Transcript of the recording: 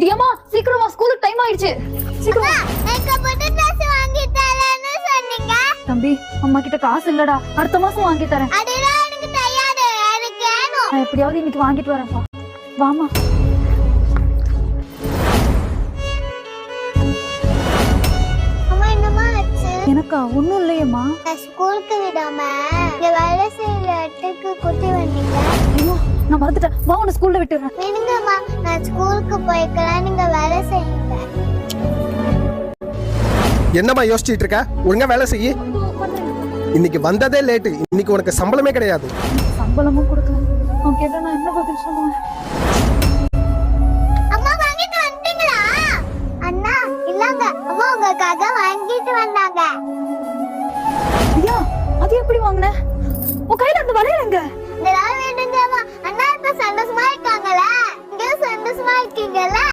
தியமா சீக்கிரமா ஸ்கூலுக்கு டைம் ஆயிடுச்சு. சீக்கிரமா. எனக்கு புது ட்ரெஸ் வாங்கி தரேன்னு சொன்னீங்க. தம்பி அம்மா கிட்ட காசு இல்லடா. அடுத்த மாசம் வாங்கி தரேன். அதெல்லாம் எனக்கு தெரியாது. எனக்கு வேணும். நான் எப்படியாவது இன்னைக்கு வாங்கிட்டு வரேன்ப்பா. வாமா அம்மா என்னம்மா ஆச்சு? எனக்கா? ஒண்ணும் இல்லையேம்மா. நான் ஸ்கூலுக்கு விடாம இங்க வேலை செய்யற நான் மறந்துட்டேன் வா உன்னை ஸ்கூல்ல விட்டுறேன். விடுங்கம்மா நான் ஸ்கூலுக்கு போய்க்கலாம். நீங்க வேலை செய்யுங்க. என்னம்மா யோசிச்சிட்டு இருக்க? ஒழுங்கா வேலை செய்யி. இன்னைக்கு வந்ததே லேட்டு இன்னைக்கு உனக்கு சம்பளமே கிடையாது. சம்பளமும் கொடுக்கல. அவன் கேட்டா நான் என்ன பதில் சொல்லுவேன்? அம்மா வாங்கிட்டு வந்துட்டீங்களா? அண்ணா இல்லங்க அம்மா உங்களுக்காக வாங்கிட்டு வந்தாங்க. ஐயா அது எப்படி வாங்கின? உன் கையில அந்த வளையலங்க இதெல்லாம்